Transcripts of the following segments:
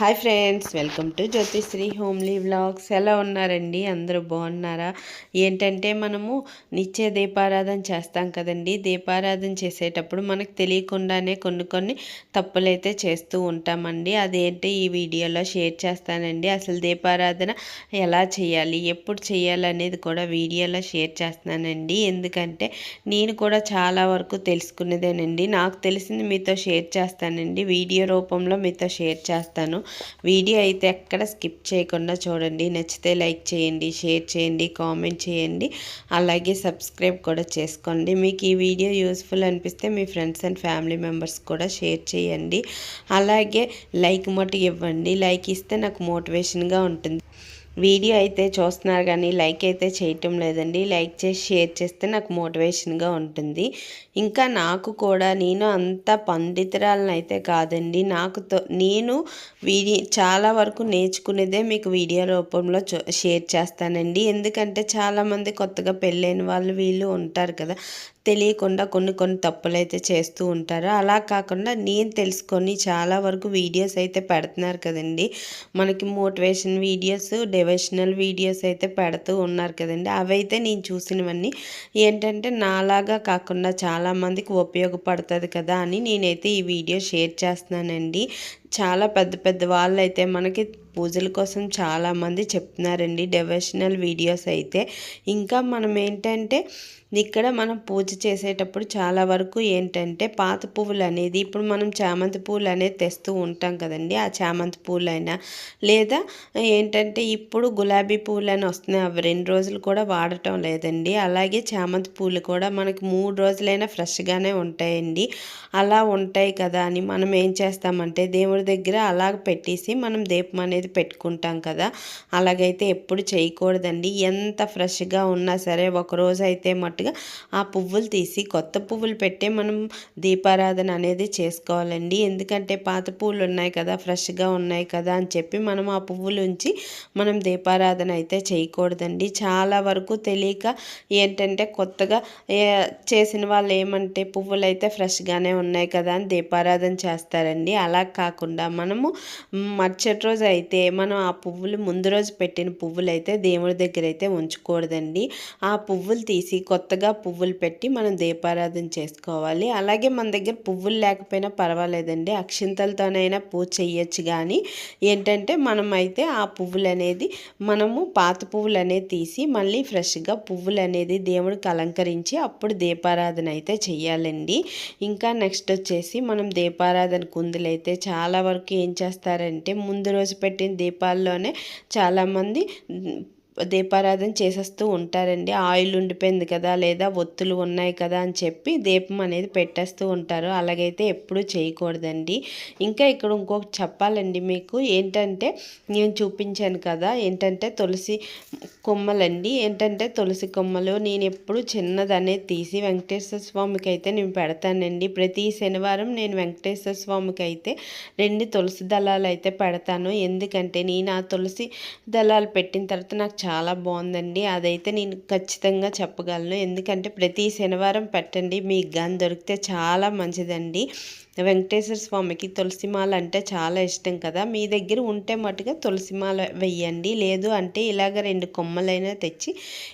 Hi friends welcome to Jyothisri homely vlogs. ఎలా ఉన్నారండి? అందరూ బాగున్నారా? ఏంటంటే మనము నిత్య దీపారాధన చేస్తాం కదండి. దీపారాధన చేసేటప్పుడు మనకు తెలియకుండానే కొన్ని కొన్ని తప్పులైతే చేస్తూ ఉంటామండి. అదేంటి? ఈ వీడియోలో షేర్ చేస్తానండి. అసలు దీపారాధన ఎలా చేయాలి? ఎప్పుడు చేయాలనేది కూడా వీడియోలో షేర్ చేస్తానండి ఎందుకంటే నేను కూడా చాలా వరకు తెలుసుకునేదేనండి. నాకు తెలిసింది మీతో షేర్ చేస్తానండి. వీడియో రూపంలో మీతో షేర్ చేస్తాను. వీడియో అయితే ఎక్కడ స్కిప్ చేయకుండా చూడండి. నచ్చితే లైక్ చేయండి షేర్ చేయండి కామెంట్ చేయండి. అలాగే సబ్స్క్రైబ్ కూడా చేసుకోండి. మీకు ఈ వీడియో యూస్ఫుల్ అనిపిస్తే మీ ఫ్రెండ్స్ అండ్ ఫ్యామిలీ మెంబర్స్ కూడా షేర్ చేయండి. అలాగే లైక్ మటు ఇవ్వండి. లైక్ ఇస్తే నాకు మోటివేషన్గా ఉంటుంది. వీడియో అయితే చూస్తున్నారు కానీ లైక్ అయితే చేయటం లేదండి. లైక్ చేసి షేర్ చేస్తే నాకు మోటివేషన్గా ఉంటుంది. ఇంకా నాకు కూడా నేను అంత పండితురాలను అయితే కాదండి. నాకు నేను వీడియో చాలా వరకు నేర్చుకునేదే మీకు వీడియో రూపంలో షేర్ చేస్తానండి. ఎందుకంటే చాలామంది కొత్తగా పెళ్ళైన వాళ్ళు వీళ్ళు ఉంటారు కదా. తెలియకుండా కొన్ని కొన్ని తప్పులు అయితే చేస్తూ ఉంటారు. అలా కాకుండా నేను తెలుసుకొని చాలా వరకు వీడియోస్ అయితే పెడుతున్నారు కదండి. మనకి మోటివేషన్ వీడియోస్ డివోషనల్ వీడియోస్ అయితే పెడుతూ ఉన్నారు కదండి. అవైతే నేను చూసినవన్నీ ఏంటంటే నాలాగా కాకుండా చాలామందికి ఉపయోగపడుతుంది కదా అని నేనైతే ఈ వీడియో షేర్ చేస్తున్నానండి. చాలా పెద్ద పెద్ద వాళ్ళు అయితే మనకి పూజల కోసం చాలామంది చెప్తున్నారండి డెవోషనల్ వీడియోస్ అయితే. ఇంకా మనం ఏంటంటే ఇక్కడ మనం పూజ చేసేటప్పుడు చాలా వరకు ఏంటంటే పాత పువ్వులు అనేది ఇప్పుడు మనం చామంతి పువ్వులు అనేది తెస్తూ ఉంటాం కదండి ఆ చామంతి పువ్వులైనా. లేదా ఏంటంటే ఇప్పుడు గులాబీ పువ్వులు అని వస్తున్నాయి అవి రెండు రోజులు కూడా వాడటం లేదండి. అలాగే చామంతి పువ్వులు కూడా మనకి మూడు రోజులైనా ఫ్రెష్గానే ఉంటాయండి. అలా ఉంటాయి కదా అని మనం ఏం చేస్తామంటే దేవుడి దగ్గర అలాగ పెట్టేసి మనం దీపం అనేది పెట్టుకుంటాం కదా. అలాగైతే ఎప్పుడు చేయకూడదండి. ఎంత ఫ్రెష్గా ఉన్నా సరే ఒకరోజు అయితే మట్టుగా ఆ పువ్వులు తీసి కొత్త పువ్వులు పెట్టే మనం దీపారాధన అనేది చేసుకోవాలండి. ఎందుకంటే పాత పువ్వులు ఉన్నాయి కదా ఫ్రెష్గా ఉన్నాయి కదా అని చెప్పి మనం ఆ పువ్వులు ఉంచి మనం దీపారాధన అయితే చేయకూడదండి. చాలా వరకు తెలియక ఏంటంటే కొత్తగా చేసిన వాళ్ళు ఏమంటే పువ్వులు అయితే ఫ్రెష్గానే ఉన్నాయి కదా అని దీపారాధన చేస్తారండి. అలా కాకుండా మనము మరుసటి రోజు అయితే మనం ఆ పువ్వులు ముందు రోజు పెట్టిన పువ్వులు అయితే దేవుడి దగ్గర అయితే ఉంచకూడదండి. ఆ పువ్వులు తీసి కొత్తగా పువ్వులు పెట్టి మనం దీపారాధన చేసుకోవాలి. అలాగే మన దగ్గర పువ్వులు లేకపోయినా పర్వాలేదండి. అక్షింతలతోనైనా పూజ చేయొచ్చు కానీ ఏంటంటే మనం అయితే ఆ పువ్వులు అనేది మనము పాత పువ్వులు అనేది తీసి మళ్ళీ ఫ్రెష్గా పువ్వులు అనేది దేవుడికి అలంకరించి అప్పుడు దీపారాధన అయితే చెయ్యాలండి. ఇంకా నెక్స్ట్ వచ్చేసి మనం దీపారాధన కుందులు అయితే చాలా వరకు ఏం చేస్తారంటే ముందు రోజు పెట్టి పెట్టిన దీపాల్లోనే చాలామంది దీపారాధన చేసేస్తూ ఉంటారండి. ఆయిల్ ఉండిపోయింది కదా లేదా ఒత్తులు ఉన్నాయి కదా అని చెప్పి దీపం అనేది పెట్టేస్తూ ఉంటారు. అలాగైతే ఎప్పుడూ చేయకూడదండి. ఇంకా ఇక్కడ ఇంకొకటి చెప్పాలండి మీకు ఏంటంటే నేను చూపించాను కదా ఏంటంటే తులసి కొమ్మలండి. ఏంటంటే తులసి కొమ్మలు నేను ఎప్పుడు చిన్నదనేది తీసి వెంకటేశ్వర స్వామికి అయితే నేను పెడతానండి. ప్రతి శనివారం నేను వెంకటేశ్వర స్వామికి అయితే రెండు తులసి దళాలు అయితే పెడతాను. ఎందుకంటే నేను ఆ తులసి దళాలు పెట్టిన తర్వాత నాకు చాలా బాగుందండి. అదైతే నేను ఖచ్చితంగా చెప్పగలను. ఎందుకంటే ప్రతి శనివారం పెట్టండి. మీకు గాని దొరికితే చాలా మంచిదండి. వెంకటేశ్వర స్వామికి తులసిమాల అంటే చాలా ఇష్టం కదా. మీ దగ్గర ఉంటే మటుగా తులసిమాల వెయ్యండి. లేదు అంటే ఇలాగ రెండు కొమ్మలైనా తెచ్చి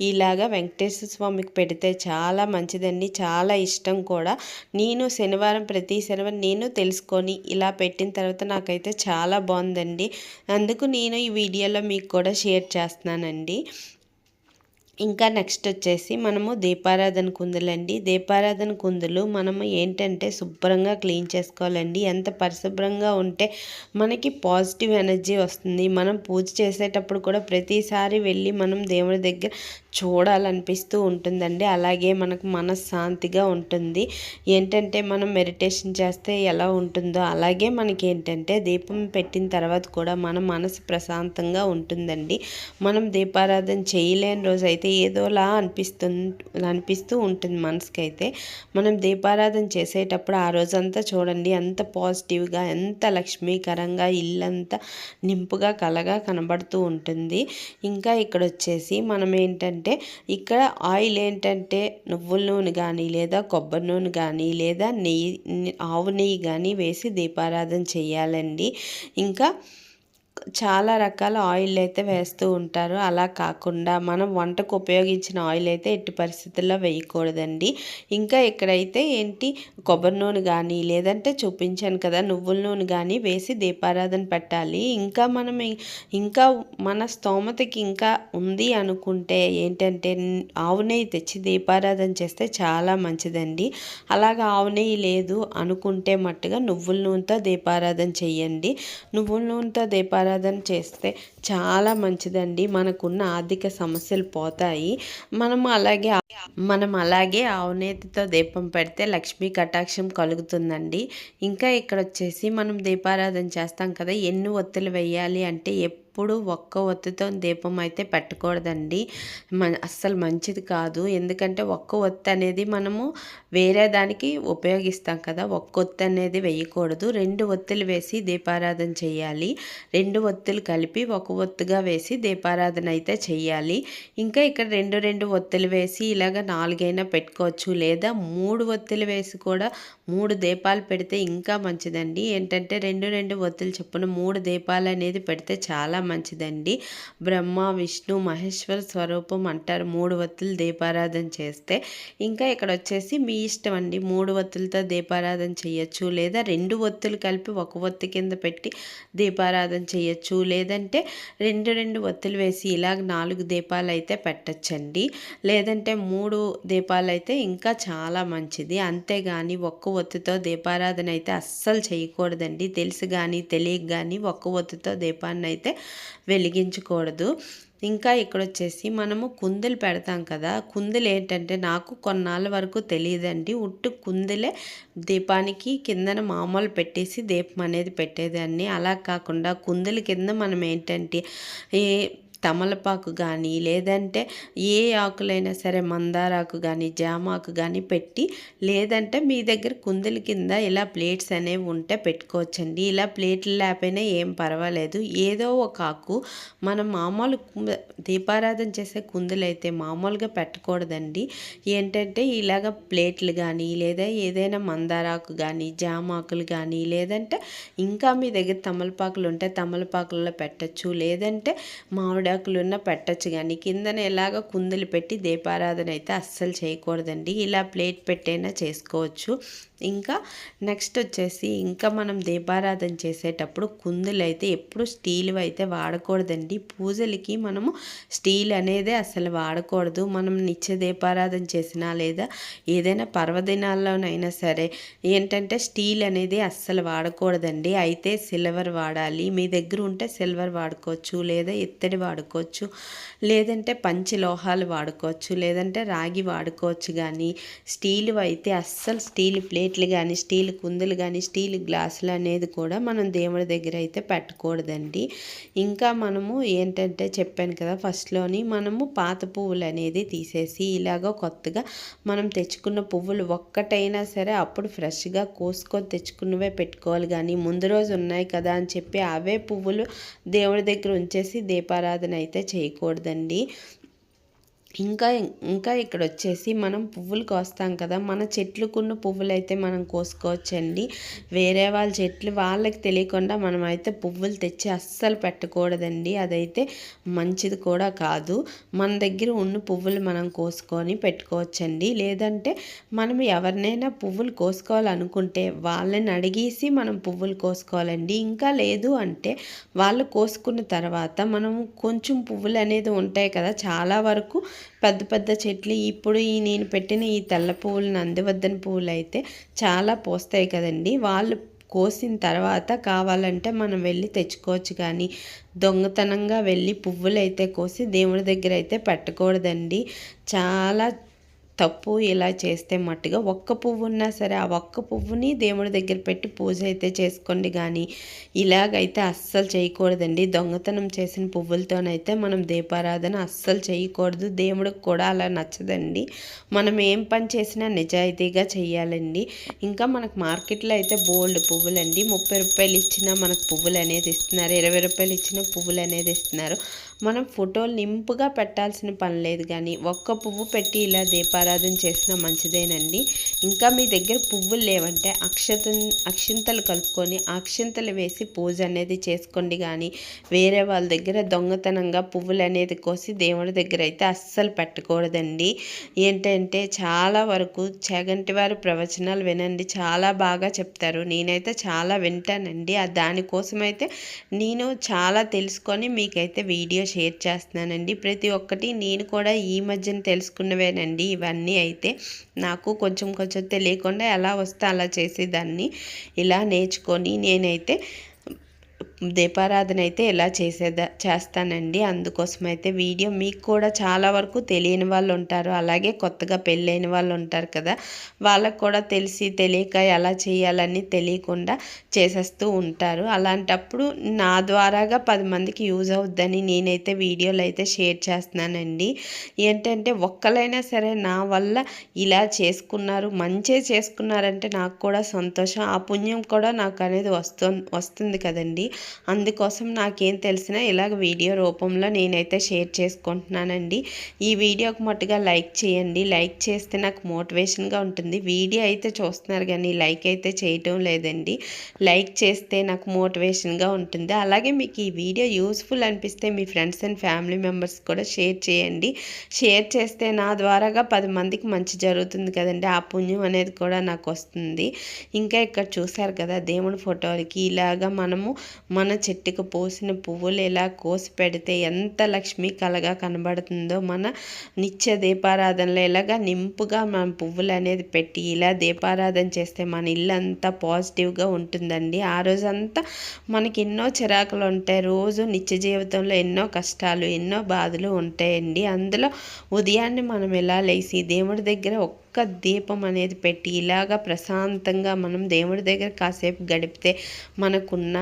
ఇలాగ వెంకటేశ్వర స్వామికి పెడితే చాలా మంచిదండి. చాలా ఇష్టం కూడా. నేను శనివారం ప్రతి శనివారం నేను తెలుసుకొని ఇలా పెట్టిన తర్వాత నాకైతే చాలా బాగుందండి. అందుకు నేను ఈ వీడియోలో మీకు కూడా షేర్ చేస్తున్నానండి. ఇంకా నెక్స్ట్ వచ్చేసి మనము దీపారాధన కుందులండి. దీపారాధన కుందులు మనము ఏంటంటే శుభ్రంగా క్లీన్ చేసుకోవాలండి. ఎంత పరిశుభ్రంగా ఉంటే మనకి పాజిటివ్ ఎనర్జీ వస్తుంది. మనం పూజ చేసేటప్పుడు కూడా ప్రతిసారి వెళ్ళి మనం దేవుడి దగ్గర చూడాలనిపిస్తూ ఉంటుందండి. అలాగే మనకు మనశ్శాంతిగా ఉంటుంది. ఏంటంటే మనం మెడిటేషన్ చేస్తే ఎలా ఉంటుందో అలాగే మనకి ఏంటంటే దీపం పెట్టిన తర్వాత కూడా మన మనసు ప్రశాంతంగా ఉంటుందండి. మనం దీపారాధన చేయలేని రోజు అయితే ఏదోలా అనిపిస్తు అనిపిస్తూ ఉంటుంది మనసుకి అయితే మనం దీపారాధన చేసేటప్పుడు ఆ రోజంతా చూడండి ఎంత పాజిటివ్గా ఎంత లక్ష్మీకరంగా ఇల్లంతా నింపుగా కలగా కనబడుతూ ఉంటుంది. ఇంకా ఇక్కడ వచ్చేసి మనం ఏంటంటే ఇక్కడ ఆయిల్ ఏంటంటే నువ్వుల నూనె కానీ లేదా కొబ్బరి నూనె కానీ లేదా నెయ్యి ఆవు నెయ్యి కానీ వేసి దీపారాధన చేయాలండి. ఇంకా చాలా రకాల ఆయిల్ అయితే వేస్తూ ఉంటారు. అలా కాకుండా మనం వంటకు ఉపయోగించిన ఆయిల్ అయితే ఎట్టి పరిస్థితుల్లో వేయకూడదండి. ఇంకా ఇక్కడైతే ఏంటి కొబ్బరి నూనె కానీ లేదంటే చూపించాను కదా నువ్వుల నూనె కానీ వేసి దీపారాధన పెట్టాలి. ఇంకా మనం ఇంకా మన స్తోమతకి ఇంకా ఉంది అనుకుంటే ఏంటంటే ఆవు నెయ్యి తెచ్చి దీపారాధన చేస్తే చాలా మంచిదండి. అలాగా ఆవు నెయ్యి లేదు అనుకుంటే మట్టుగా నువ్వుల నూనెతో దీపారాధన చెయ్యండి నువ్వుల నూనెతో దీపారాధన ఆరాధన చేస్తే చాలా మంచిదండి. మనకున్న ఆర్థిక సమస్యలు పోతాయి. మనం అలాగే మనం అలాగే ఆవునేతితో దీపం పెడితే లక్ష్మీ కటాక్షం కలుగుతుందండి. ఇంకా ఇక్కడ వచ్చేసి మనం దీపారాధన చేస్తాం కదా ఎన్ని ఒత్తులు వేయాలి అంటే ఎప్పుడు ఒక్క ఒత్తితో దీపం అయితే పెట్టకూడదండి. మన అస్సలు మంచిది కాదు. ఎందుకంటే ఒక్క ఒత్తి అనేది మనము వేరే దానికి ఉపయోగిస్తాం కదా. ఒక్క ఒత్తి అనేది వేయకూడదు. రెండు ఒత్తులు వేసి దీపారాధన చేయాలి. రెండు ఒత్తులు కలిపి ఒక ఒత్తుగా వేసి దీపారాధన అయితే చేయాలి. ఇంకా ఇక్కడ రెండు రెండు ఒత్తులు వేసి ఇలాగ నాలుగైనా పెట్టుకోవచ్చు. లేదా మూడు ఒత్తులు వేసి కూడా మూడు దీపాలు పెడితే ఇంకా మంచిదండి. ఏంటంటే రెండు రెండు ఒత్తులు చొప్పున మూడు దీపాలు అనేది పెడితే చాలా మంచిదండి. బ్రహ్మ విష్ణు మహేశ్వర స్వరూపం అంటారు మూడు వత్తులు దీపారాధన చేస్తే. ఇంకా ఇక్కడ వచ్చేసి మీ ఇష్టం అండి. మూడు వత్తులతో దీపారాధన చేయొచ్చు లేదా రెండు ఒత్తులు కలిపి ఒక ఒత్తి కింద పెట్టి దీపారాధన చేయొచ్చు లేదంటే రెండు రెండు ఒత్తులు వేసి ఇలాగ నాలుగు దీపాలు అయితే పెట్టచ్చండి. లేదంటే మూడు దీపాలు అయితే ఇంకా చాలా మంచిది. అంతేగాని ఒక్క ఒత్తితో దీపారాధన అయితే అస్సలు చేయకూడదండి. తెలుసు కానీ తెలియక కానీ ఒక్క ఒత్తితో దీపాన్ని అయితే వెలిగించకూడదు. ఇంకా ఇక్కడ వచ్చేసి మనము కుందులు పెడతాం కదా కుందులు ఏంటంటే నాకు కొన్నాళ్ళ వరకు తెలియదండి ఉట్టు కుందులే దీపానికి కిందన మామూలు పెట్టేసి దీపం అనేది పెట్టేదాన్ని. అలా కాకుండా కుందుల కింద మనం ఏంటంటే ఈ తమలపాకు కానీ లేదంటే ఏ ఆకులైనా సరే మందారాకు కానీ జామాకు కానీ పెట్టి లేదంటే మీ దగ్గర కుందుల కింద ఇలా ప్లేట్స్ అనేవి ఉంటే పెట్టుకోవచ్చండి. ఇలా ప్లేట్లు లేకపోయినా ఏం పర్వాలేదు. ఏదో ఒక ఆకు మనం మామూలు దీపారాధన చేసే కుందులు అయితే మామూలుగా పెట్టకూడదండి. ఏంటంటే ఇలాగ ప్లేట్లు కానీ లేదా ఏదైనా మందారాకు కానీ జామాకులు కానీ లేదంటే ఇంకా మీ దగ్గర తమలపాకులు ఉంటే తమలపాకులలో పెట్టచ్చు. లేదంటే మామిడి ఉన్న పెట్టచ్చు కానీ కిందన ఎలాగ కుందులు పెట్టి దీపారాధన అయితే అస్సలు చేయకూడదండి. ఇలా ప్లేట్ పెట్టైనా చేసుకోవచ్చు. ఇంకా నెక్స్ట్ వచ్చేసి ఇంకా మనం దీపారాధన చేసేటప్పుడు కుందులు అయితే ఎప్పుడు స్టీల్ అయితే వాడకూడదండి. పూజలకి మనము స్టీల్ అనేది అసలు వాడకూడదు. మనం నిత్య దీపారాధన చేసినా లేదా ఏదైనా పర్వదినాల్లోనైనా సరే ఏంటంటే స్టీల్ అనేది అస్సలు వాడకూడదండి. అయితే సిల్వర్ వాడాలి. మీ దగ్గర ఉంటే సిల్వర్ వాడుకోవచ్చు లేదా ఇత్తడి వాడుకోవచ్చు లేదంటే పంచి లోహాలు వాడుకోవచ్చు లేదంటే రాగి వాడుకోవచ్చు కానీ స్టీల్ అయితే అస్సలు స్టీల్ ప్లేట్ ప్లేట్లు కానీ స్టీల్ కుందులు కానీ స్టీల్ గ్లాసులు అనేది కూడా మనం దేవుడి దగ్గర అయితే పెట్టకూడదండి. ఇంకా మనము ఏంటంటే చెప్పాను కదా ఫస్ట్లోని మనము పాత పువ్వులు అనేది తీసేసి ఇలాగ కొత్తగా మనం తెచ్చుకున్న పువ్వులు ఒక్కటైనా సరే అప్పుడు ఫ్రెష్గా కోసుకొని తెచ్చుకున్నవే పెట్టుకోవాలి. కానీ ముందు రోజు ఉన్నాయి కదా అని చెప్పి అవే పువ్వులు దేవుడి దగ్గర ఉంచేసి దీపారాధన అయితే చేయకూడదండి. ఇంకా ఇంకా ఇక్కడ వచ్చేసి మనం పువ్వులు కోస్తాం కదా మన చెట్లుకున్న పువ్వులు అయితే మనం కోసుకోవచ్చండి. వేరే వాళ్ళ చెట్లు వాళ్ళకి తెలియకుండా మనం అయితే పువ్వులు తెచ్చి అస్సలు పెట్టకూడదండి. అదైతే మంచిది కూడా కాదు. మన దగ్గర ఉన్న పువ్వులు మనం కోసుకొని పెట్టుకోవచ్చండి. లేదంటే మనం ఎవరినైనా పువ్వులు కోసుకోవాలనుకుంటే వాళ్ళని అడిగేసి మనం పువ్వులు కోసుకోవాలండి. ఇంకా లేదు అంటే వాళ్ళు కోసుకున్న తర్వాత మనం కొంచెం పువ్వులు అనేది ఉంటాయి కదా చాలా వరకు పెద్ద పెద్ద చెట్లు. ఇప్పుడు ఈ నేను పెట్టిన ఈ తెల్ల పువ్వులు నందివద్దన పువ్వులు అయితే చాలా పోస్తాయి కదండి. వాళ్ళు కోసిన తర్వాత కావాలంటే మనం వెళ్ళి తెచ్చుకోవచ్చు కానీ దొంగతనంగా వెళ్ళి పువ్వులు అయితే కోసి దేవుడి దగ్గర అయితే పెట్టకూడదండి. చాలా తప్పు ఇలా చేస్తే మట్టుగా ఒక్క పువ్వు ఉన్నా సరే ఆ ఒక్క పువ్వుని దేవుడి దగ్గర పెట్టి పూజ అయితే చేసుకోండి. కానీ ఇలాగైతే అస్సలు చేయకూడదండి. దొంగతనం చేసిన పువ్వులతోనైతే మనం దీపారాధన అస్సలు చేయకూడదు. దేవుడికి కూడా అలా నచ్చదండి. మనం ఏం పని చేసినా నిజాయితీగా చేయాలండి. ఇంకా మనకు మార్కెట్లో అయితే బోల్డ్ పువ్వులండి. ముప్పై రూపాయలు ఇచ్చినా మనకు పువ్వులు అనేది ఇస్తున్నారు. ఇరవై రూపాయలు ఇచ్చిన పువ్వులు అనేది ఇస్తున్నారు. మనం ఫోటోలు నింపుగా పెట్టాల్సిన పని లేదు కానీ ఒక్క పువ్వు పెట్టి ఇలా దీపారాధన చేసినా మంచిదేనండి. ఇంకా మీ దగ్గర పువ్వులు లేవంటే అక్షత అక్షింతలు కలుపుకొని అక్షింతలు వేసి పూజ అనేది చేసుకోండి కానీ వేరే వాళ్ళ దగ్గర దొంగతనంగా పువ్వులు అనేది కోసి దేవుడి దగ్గర అయితే అస్సలు పెట్టకూడదండి. ఏంటంటే చాలా వరకు చెగంటి వారి ప్రవచనాలు వినండి. చాలా బాగా చెప్తారు. నేనైతే చాలా వింటానండి. దానికోసమైతే నేను చాలా తెలుసుకొని మీకైతే వీడియో షేర్ చేస్తున్నానండి. ప్రతి ఒక్కటి నేను కూడా ఈ మధ్యన తెలుసుకున్నవేనండి. ఇవన్నీ అయితే నాకు కొంచెం కొంచెం తెలియకుండా ఎలా వస్తే అలా చేసేదాన్ని ఇలా నేర్చుకొని నేనైతే దీపారాధన అయితే ఎలా చేసేదా చేస్తానండి. అందుకోసం అయితే వీడియో మీకు కూడా చాలా వరకు తెలియని వాళ్ళు ఉంటారు. అలాగే కొత్తగా పెళ్ళైన వాళ్ళు ఉంటారు కదా వాళ్ళకు కూడా తెలిసి తెలియక ఎలా చేయాలని తెలియకుండా చేసేస్తూ ఉంటారు. అలాంటప్పుడు నా ద్వారాగా పది మందికి యూజ్ అవుద్దని నేనైతే వీడియోలు అయితే షేర్ చేస్తున్నానండి. ఏంటంటే ఒక్కలైనా సరే నా వల్ల ఇలా చేసుకున్నారు మంచే చేసుకున్నారంటే నాకు కూడా సంతోషం ఆ పుణ్యం కూడా నాకు అనేది వస్తు వస్తుంది కదండి. అందుకోసం నాకేం తెలిసినా ఇలాగ వీడియో రూపంలో నేనైతే షేర్ చేసుకుంటున్నానండి. ఈ వీడియోకి మట్టుగా లైక్ చేయండి. లైక్ చేస్తే నాకు మోటివేషన్గా ఉంటుంది. వీడియో అయితే చూస్తున్నారు కానీ లైక్ అయితే చేయటం లేదండి. లైక్ చేస్తే నాకు మోటివేషన్గా ఉంటుంది. అలాగే మీకు ఈ వీడియో యూస్ఫుల్ అనిపిస్తే మీ ఫ్రెండ్స్ అండ్ ఫ్యామిలీ మెంబర్స్ కూడా షేర్ చేయండి. షేర్ చేస్తే నా ద్వారాగా పది మందికి మంచి జరుగుతుంది కదండి. ఆ పుణ్యం అనేది కూడా నాకు వస్తుంది. ఇంకా ఇక్కడ చూసారు కదా దేవుని ఫోటోలకి ఇలాగా మనము మన చెట్టుకు పోసిన పువ్వులు ఇలా కోసి పెడితే ఎంత లక్ష్మీ కలగా కనబడుతుందో మన నిత్య దీపారాధనలో ఇలాగా నింపుగా మన పువ్వులు అనేది పెట్టి ఇలా దీపారాధన చేస్తే మన ఇల్లు అంతా పాజిటివ్గా ఉంటుందండి. ఆ రోజంతా మనకి ఎన్నో చిరాకులు ఉంటాయి. రోజు నిత్య జీవితంలో ఎన్నో కష్టాలు ఎన్నో బాధలు ఉంటాయండి. అందులో ఉదయాన్నే మనం ఎలా లేచి దేవుడి దగ్గర ఒక్క దీపం అనేది పెట్టి ఇలాగా ప్రశాంతంగా మనం దేవుడి దగ్గర కాసేపు గడిపితే మనకున్న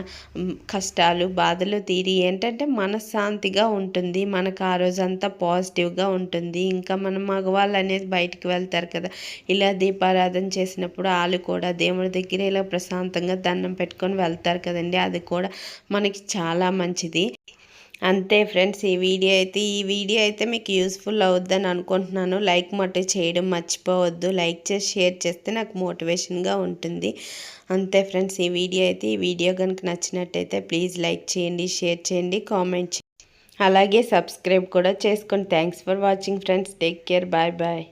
కష్టాలు బాధలు తీరి ఏంటంటే మనశ్శాంతిగా ఉంటుంది. మనకు ఆ రోజంతా పాజిటివ్గా ఉంటుంది. ఇంకా మన మగవాళ్ళు అనేది బయటికి వెళ్తారు కదా. ఇలా దీపారాధన చేసినప్పుడు వాళ్ళు కూడా దేవుడి దగ్గర ఇలా ప్రశాంతంగా దండం పెట్టుకొని వెళ్తారు కదండి. అది కూడా మనకి చాలా మంచిది. అంతే ఫ్రెండ్స్ ఈ వీడియో అయితే ఈ వీడియో అయితే మీకు యూస్ఫుల్ అవుద్దని అనుకుంటున్నాను. లైక్ మట్టు చేయడం మర్చిపోవద్దు. లైక్ చేసి షేర్ చేస్తే నాకు మోటివేషన్గా ఉంటుంది. అంతే ఫ్రెండ్స్ ఈ వీడియో అయితే ఈ వీడియో కనుక నచ్చినట్టయితే ప్లీజ్ లైక్ చేయండి షేర్ చేయండి కామెంట్ చేయండి. అలాగే సబ్స్క్రైబ్ కూడా చేసుకోండి thanks for watching friends. Take care. Bye bye.